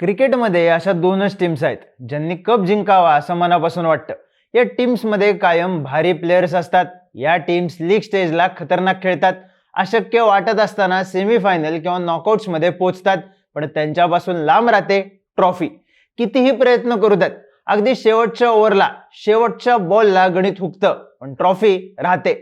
क्रिकेटमध्ये अशा दोनच टीम्स आहेत ज्यांनी कप जिंकावा असं मनापासून वाटतं. या टीम्समध्ये कायम भारी प्लेयर्स असतात. या टीम्स लीग स्टेजला खतरनाक खेळतात. अशक्य वाटत असताना सेमीफायनल किंवा नॉकआउट्समध्ये पोचतात पण त्यांच्यापासून लांब राहते ट्रॉफी कितीही प्रयत्न करू द्यात अगदी शेवटच्या ओव्हरला शेवटच्या बॉलला गणित हुकतं पण ट्रॉफी राहते.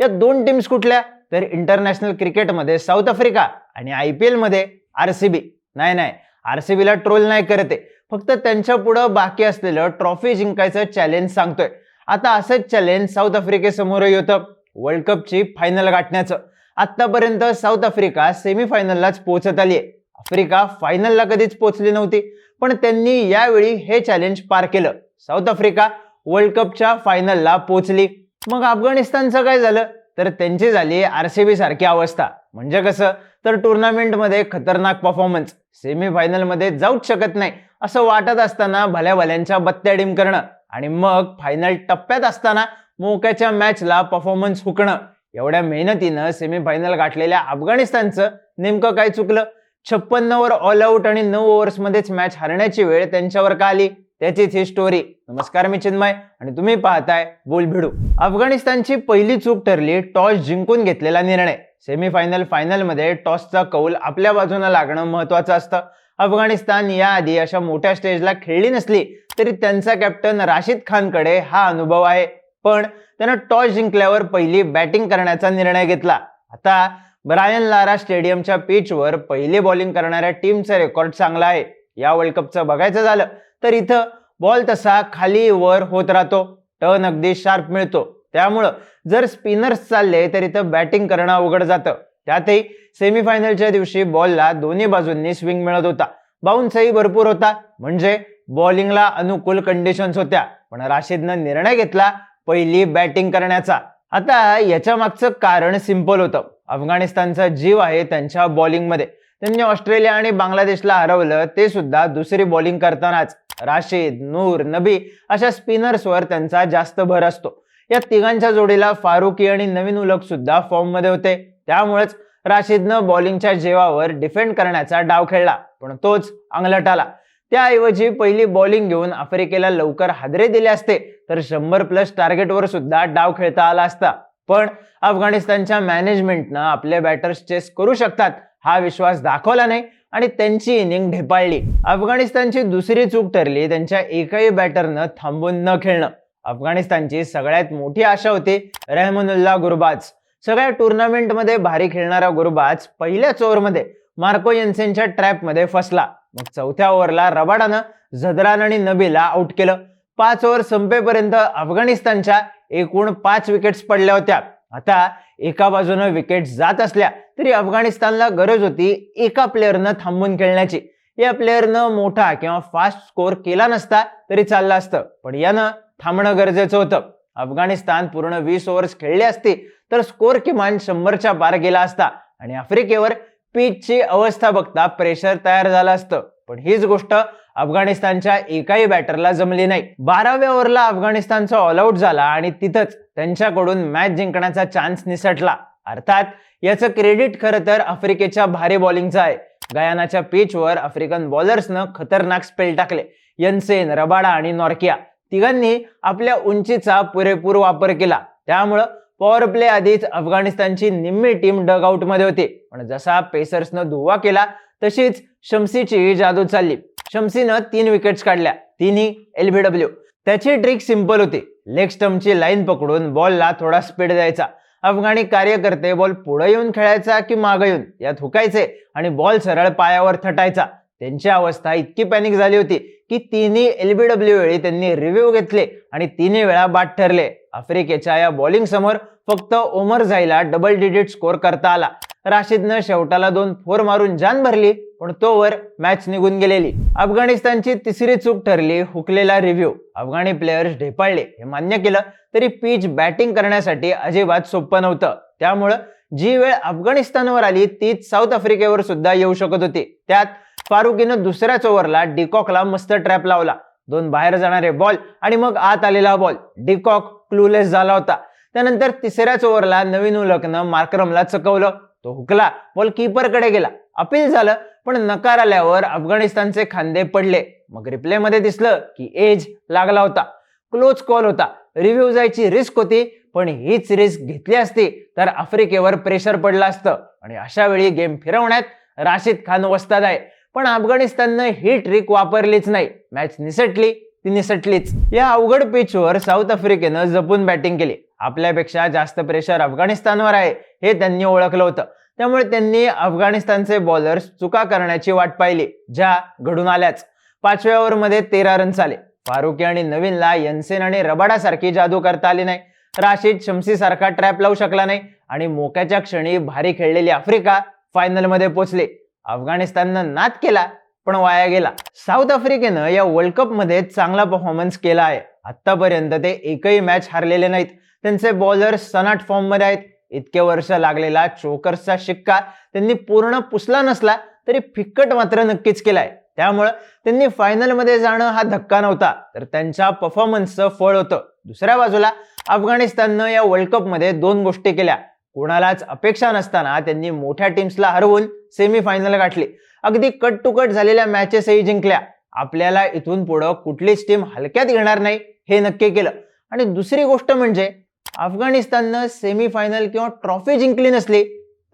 या दोन टीम्स कुठल्या? तर इंटरनॅशनल क्रिकेटमध्ये साऊथ आफ्रिका आणि आय पी एलमध्ये आर सी बी नाही नाही. आर सी बीला ट्रोल नाही करते फक्त त्यांच्या पुढं बाकी असलेलं ट्रॉफी जिंकायचं चॅलेंज सांगतोय. आता असंच चॅलेंज साऊथ आफ्रिकेसमोरही होतं. वर्ल्ड कपची फायनल गाठण्याचं. आतापर्यंत साऊथ आफ्रिका सेमीफायनललाच पोहोचत आली आहे आफ्रिका फायनलला कधीच पोहोचली नव्हती. पण त्यांनी यावेळी हे चॅलेंज पार केलं. साऊथ आफ्रिका वर्ल्ड कपच्या फायनलला पोहोचली. मग अफगाणिस्तानचं काय झालं? तर त्यांची झाली आर सी बी सारखी अवस्था. म्हणजे कसं? तर टुर्नामेंटमध्ये खतरनाक परफॉर्मन्स सेमीफायनलमध्ये जाऊच शकत नाही असं वाटत असताना भल्या भल्यांच्या बत्त्या डिम करणं आणि मग फायनल टप्प्यात असताना मोक्याच्या मॅचला परफॉर्मन्स हुकणं. एवढ्या मेहनतीनं सेमीफायनल गाठलेल्या अफगाणिस्तानचं नेमकं काय चुकलं? छप्पन्न ओव्हर ऑल आऊट आणि नऊ ओव्हर्समध्येच मॅच हरण्याची वेळ त्यांच्यावर का आली? त्याचीच ही स्टोरी नमस्कार मी चिन्मय आणि तुम्ही पाहताय बोल भिडू अफगाणिस्तानची पहिली चूक ठरली टॉस जिंकून घेतलेला निर्णय. सेमीफायनल फायनलमध्ये टॉसचा कौल आपल्या बाजूने लागणं महत्वाचं असतं. अफगाणिस्तान याआधी अशा मोठ्या स्टेजला खेळली नसली तरी त्यांचा कॅप्टन राशिद खानकडे हा अनुभव आहे. पण त्यानं टॉस जिंकल्यावर पहिली बॅटिंग करण्याचा निर्णय घेतला. आता ब्रायन लारा स्टेडियमच्या पिचवर पहिली बॉलिंग करणाऱ्या टीमचा रेकॉर्ड चांगला आहे. या वर्ल्ड कपचं बघायचं झालं तर इथं बॉल तसा खाली वर होत राहतो. टर्न अगदी शार्प मिळतो. त्यामुळं जर स्पिनर्स चालले तर इथं बॅटिंग करणं अवघड जातं. त्यातही सेमीफायनलच्या दिवशी बॉलला दोन्ही बाजूंनी स्विंग मिळत होता. बाउन्सही भरपूर होता. म्हणजे बॉलिंगला अनुकूल कंडिशन्स होत्या. पण राशीदनं निर्णय घेतला पहिली बॅटिंग करण्याचा. आता याच्या मागचं कारण सिंपल होतं. अफगाणिस्तानचा जीव आहे त्यांच्या बॉलिंगमध्ये त्यांनी ऑस्ट्रेलिया आणि बांगलादेशला हरवलं ते सुद्धा दुसरी बॉलिंग करतानाच. राशीद नूर नबी अशा स्पिनर्सवर त्यांचा जास्त भर असतो. या तिघांच्या जोडीला फारुकी आणि नवीन उलक सुद्धा फॉर्ममध्ये होते. त्यामुळेच राशीदनं बॉलिंगच्या जेवावर डिफेंड करण्याचा डाव खेळला पण तोच अंगलट आला त्याऐवजी पहिली बॉलिंग घेऊन आफ्रिकेला लवकर हादरे दिले असते तर शंभर प्लस टार्गेटवर सुद्धा डाव खेळता आला असता. पण अफगाणिस्तानच्या मॅनेजमेंटनं आपले बॅटर्स चेस करू शकतात हा विश्वास दाखवला नाही आणि त्यांची इनिंग ढेपाळली. अफगाणिस्तानची दुसरी चूक ठरली त्यांच्या एकाही बॅटरनं थांबून न खेळणं. अफगाणिस्तानची सगळ्यात मोठी आशा होती रेहमनुल्ला गुरबाज. सगळ्या टुर्नामेंटमध्ये भारी खेळणारा गुरबाज पहिल्याच ओव्हरमध्ये मार्को येन्सेनच्या ट्रॅपमध्ये फसला. मग चौथ्या ओव्हरला रबाडानं झदरान आणि नबीला आउट केलं. पाच ओव्हर संपेपर्यंत अफगाणिस्तानच्या एकूण पाच विकेट्स पडल्या होत्या. आता एका बाजूनं विकेट जात असल्या तरी अफगाणिस्तानला गरज होती एका प्लेअरनं थांबून खेळण्याची. या प्लेअरनं मोठा किंवा फास्ट स्कोर केला नसता तरी चाललं असतं. पण यानं थांबणं गरजेचं होतं. अफगाणिस्तान पूर्ण वीस ओव्हर्स खेळले असते तर स्कोर किमान शंभरच्या पार गेला असता. आणि आफ्रिकेवर पिचची अवस्था बघता प्रेशर तयार झालं असतं. पण हीच गोष्ट अफगाणिस्तानच्या एकाही बॅटरला जमली नाही. बाराव्या ओव्हरला अफगाणिस्तानचा ऑलआउट झाला आणि तिथंच त्यांच्याकडून मॅच जिंकण्याचा चान्स निसटला. अर्थात याचं क्रेडिट खरं तर आफ्रिकेच्या भारी बॉलिंगचं आहे. गयानाच्या पिचवर आफ्रिकन बॉलर्सनं खतरनाक स्पेल टाकले. यनसेन रबाडा आणि नॉर्किया. तिघांनी आपल्या उंचीचा पुरेपूर वापर केला. त्यामुळं पॉवर प्ले आधीच अफगाणिस्तानची निम्मी टीम डग आउटमध्ये होती. पण जसा पेसर्सनं धुवा केला तशीच शमसीची जादू चालली. शमसीनं तीन विकेट्स काढल्या. तिन्ही एलबीडब्ल्यू त्याची ट्रिक सिंपल होती. लेग स्टम्पची लाईन पकडून बॉलला थोडा स्पीड द्यायचा. अफगाणी कार्यकर्ते बॉल पुढे येऊन खेळायचा की मागं येऊन? यात हुकायचे आणि बॉल सरळ पायावर थटायचा. त्यांची अवस्था इतकी पॅनिक झाली होती की तिन्ही एलबीडब्ल्यू वेळी त्यांनी रिव्ह्यू घेतले आणि तिन्ही वेळा बाद ठरले. आफ्रिकेच्या या बॉलिंग समोर फक्त ओमर झाईला डबल डिजिट स्कोर करता आला. राशीदनं शेवटाला दोन फोर मारून जान भरली पण तोवर मॅच निघून गेलेली. अफगाणिस्तानची तिसरी चूक ठरली हुकलेला रिव्ह्यू अफगाणी प्लेयर्स ढेपाळले. हे मान्य केलं तरी पिच बॅटिंग करण्यासाठी अजिबात सोपं नव्हतं. त्यामुळं जी वेळ अफगाणिस्तानवर आली तीच साऊथ आफ्रिकेवर सुद्धा येऊ शकत होती. त्यात फारुकीनं दुसऱ्याच ओव्हरला डिकॉकला मस्त ट्रॅप लावला. दोन बाहेर जाणारे बॉल आणि मग आत आलेला बॉल. डिकॉक क्लूलेस झाला होता. त्यानंतर तिसऱ्याच ओव्हरला नवीन उलकनं मार्क्रमला चकवलं. तो हुकला. बॉल कीपरकडे गेला. अपील झालं पण नकार आल्यावर अफगाणिस्तानचे खांदे पडले. मग रिप्लेमध्ये दिसलं की एज लागला होता. क्लोज कॉल होता. रिव्ह्यू जायची रिस्क होती. पण हीच रिस्क घेतली असती तर आफ्रिकेवर प्रेशर पडलं असतं. आणि अशा वेळी गेम फिरवण्यात राशिद खान वस्ताद आहे. पण अफगाणिस्ताननं ही ट्रिक वापरलीच नाही. मॅच निसटली ती निसटलीच. या अवघड पिचवर साऊथ आफ्रिकेनं जपून बॅटिंग केली. आपल्यापेक्षा जास्त प्रेशर अफगाणिस्तानवर आहे हे त्यांनी ओळखलं होतं. त्यामुळे त्यांनी अफगाणिस्तानचे बॉलर्स चुका करण्याची वाट पाहिली ज्या घडून आल्याच. पाचव्या ओव्हरमध्ये तेरा रन आले. फारुकी आणि नवीनला यनसेन आणि रबाडासारखी जादू करता आली नाही. राशीद शमसी सारखा ट्रॅप लावू शकला नाही आणि मोक्याच्या क्षणी भारी खेळलेली आफ्रिका फायनलमध्ये पोहोचली अफगाणिस्ताननं नाद केला पण वाया गेला. साऊथ आफ्रिकेनं या वर्ल्ड कपमध्ये चांगला परफॉर्मन्स केला आहे. आतापर्यंत ते एकही मॅच हारलेले नाहीत. त्यांचे बॉलर सनाट फॉर्ममध्ये आहेत. इतके वर्ष लागलेला चोकर्सचा शिक्का त्यांनी पूर्ण पुसला नसला तरी फिक्कट मात्र नक्कीच केलाय. त्यामुळं त्यांनी फायनलमध्ये जाणं हा धक्का नव्हता. तर त्यांच्या परफॉर्मन्सचं फळ होतं. दुसऱ्या बाजूला अफगाणिस्ताननं या वर्ल्ड कपमध्ये दोन गोष्टी केल्या. कोणालाच अपेक्षा नसताना त्यांनी मोठ्या टीम्सला हरवून सेमीफायनल गाठली. अगदी कट टू कट झालेल्या मॅचेसही जिंकल्या. आपल्याला इथून पुढं कुठलीच टीम हलक्यात घेणार नाही हे नक्की केलं. आणि दुसरी गोष्ट म्हणजे अफगाणिस्ताननं सेमीफायनल किंवा ट्रॉफी जिंकली नसली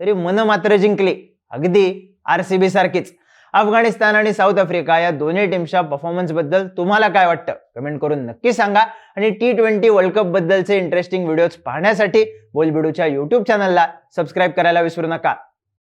तरी मन मात्र जिंकली. अगदी आर सी बी सारखीच. अफगाणिस्तान आणि साऊथ आफ्रिका या दोन्ही टीमच्या परफॉर्मन्सबद्दल तुम्हाला काय वाटतं? कमेंट करून नक्की सांगा. आणि टी ट्वेंटी वर्ल्ड कप बद्दलचे इंटरेस्टिंग व्हिडिओज पाहण्यासाठी बोलबिडूच्या युट्यूब चॅनलला सबस्क्राईब करायला विसरू नका.